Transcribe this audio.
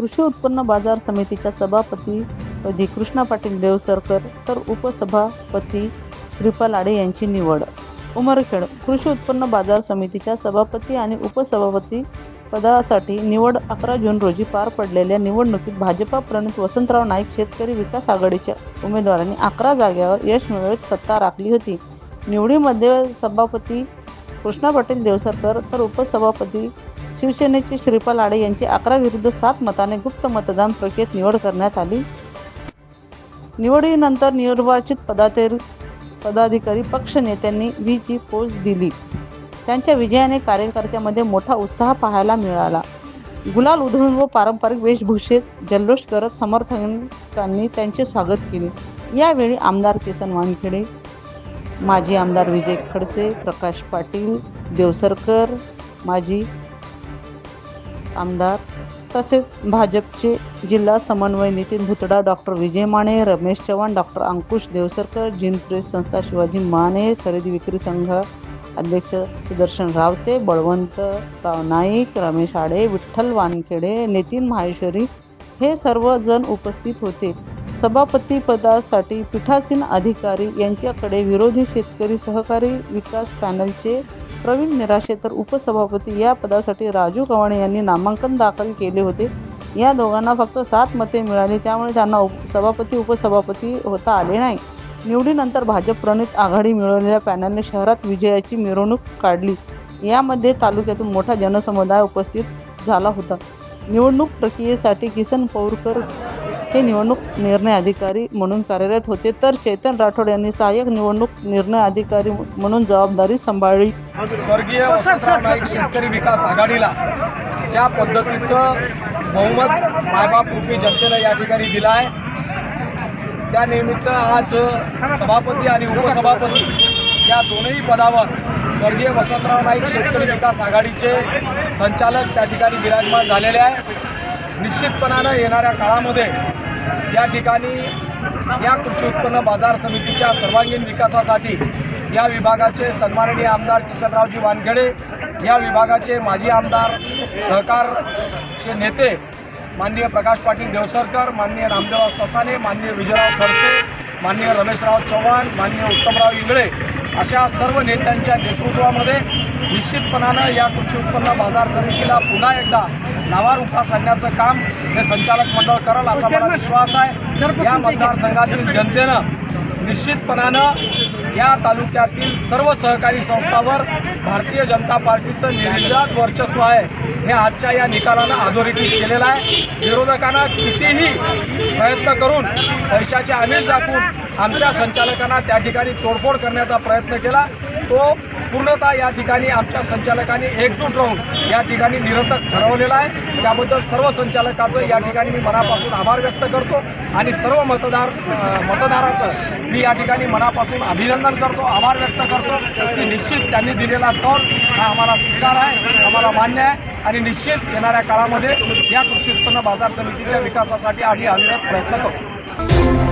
कृषी उत्पन्न बाजार समितीच्या सभापतीपदी कृष्णा पाटील देवसरकर तर उपसभापती श्रीपाल आडे यांची निवड. उमरखेड कृषी उत्पन्न बाजार समितीच्या सभापती आणि उपसभापती पदासाठी निवड अकरा जून रोजी पार पडलेल्या निवडणुकीत भाजपा प्रणित वसंतराव नाईक शेतकरी विकास आघाडीच्या उमेदवारांनी अकरा जागेवर यश मिळवत सत्ता राखली होती. निवडीमध्ये सभापती कृष्णा पाटील देवसरकर तर उपसभापती शिवसेनेचे श्रीपाल आडे यांची अकरा विरुद्ध सात मताने गुप्त मतदान प्रक्रियेत निवड करण्यात आली. निवडीनंतर निर्वाचित पदाते पदाधिकारी पक्ष नेत्यांनी व्हीची पोच दिली. त्यांच्या विजयाने कार्यकर्त्यामध्ये मोठा उत्साह पाहायला मिळाला. गुलाल उधळून व पारंपरिक वेशभूषेत जल्लोष करत समर्थकांनी त्यांचे स्वागत केले. यावेळी आमदार किसन वानखेडे माजी आमदार विजय खडसे प्रकाश पाटील देवसरकर माजी आमदार तसेच भाजपचे जिल्हा समन्वय Nitin Bhutada doctor Vijay Mane Ramesh Chavan doctor Ankush Devsarkar gin press संस्था शिवाजी माने खरेदी विक्री संघ अध्यक्ष सुदर्शन रावते बळवंत राव नाईक रमेश आडे विठ्ठल वानखेडे नितीन माहेश्वरी हे सर्वजण उपस्थित होते. सभापतीपदासाठी पीठासीन अधिकारी यांच्याकडे विरोधी शेतकरी सहकारी विकास पॅनलचे प्रवीण निराशे तर उपसभापती. या पदासाठी राजू कवाणे यांनी नामांकन दाखल केले होते. या दोघांना फक्त सात मते मिळाली. त्यामुळे त्यांना उप सभापती उपसभापती होता आले नाही. निवडीनंतर भाजप प्रणित आघाडी मिळवलेल्या पॅनलने शहरात विजयाची मिरवणूक काढली. यामध्ये तालुक्यातून मोठा जनसमुदाय उपस्थित झाला होता. निवडणूक प्रक्रियेसाठी किसन पौरकर हे निवडणूक निर्णय अधिकारी म्हणून कार्यरत होते. तर चेतन राठोड यांनी सहाय्यक निवडणूक निर्णय अधिकारी म्हणून जबाबदारी सांभाळली. वर्गीय नाईक शेतकरी विकास आघाडीला ज्या पद्धतीचं बहुमत मायबाप रूपी जनतेनं या ठिकाणी दिलं आहे त्या निमित्त आज सभापती आणि उपसभापती या दोनही पदावर स्वर्गीय वसंतराव नाईक शेतकरी विकास आघाडीचे संचालक त्या ठिकाणी विराजमान झालेले आहे. निश्चितपणानं येणाऱ्या काळामध्ये या ठिकाणी या कृषी उत्पन्न बाजार समितीच्या सर्वांगीण विकासासाठी या विभागाचे सन्माननीय आमदार किसनरावजी वानखेडे या विभागाचे माजी आमदार सहकारचे नेते माननीय प्रकाश पाटील देवसरकर माननीय रामदेवराव ससाने माननीय विजयराव खडसे माननीय रमेशराव चव्हाण माननीय उत्तमराव इंगळे अशा सर्व नेत्यांच्या नेतृत्वामध्ये निश्चितपणानं या कृषी उत्पन्न बाजार समितीला पुन्हा एकदा नावारूपास आणण्याचं काम हे संचालक मंडळ करल असा मला विश्वास आहे. या मतदारसंघातील जनतेनं निश्चितपणानं या तालुक्यातील सर्व सहकारी संस्थांवर भारतीय जनता पार्टीचं निर्विवाद वर्चस्व आहे. हे आजच्या या निकालानं अधोरेखित केलेलं आहे. विरोधकांना कितीही प्रयत्न करून पैशाचे आमिष दाखवून आमच्या संचालकांना त्या ठिकाणी तोडफोड करण्याचा प्रयत्न केला. तो पूर्णतः या ठिकाणी आमच्या संचालकांनी एकजूट राहून या ठिकाणी निरंतर ठरवलेला आहे. त्याबद्दल सर्व संचालकाचं या ठिकाणी मी मनापासून आभार व्यक्त करतो आणि सर्व मतदार मतदाराचं मी या ठिकाणी मनापासून अभिनंदन करतो आभार व्यक्त करतो की निश्चित त्यांनी दिलेला कॉल हा आम्हाला स्वीकार आहे आम्हाला मान्य आहे. आणि निश्चित येणाऱ्या काळामध्ये या कृषी उत्पन्न बाजार समितीच्या विकासासाठी आम्ही अविरत प्रयत्न करू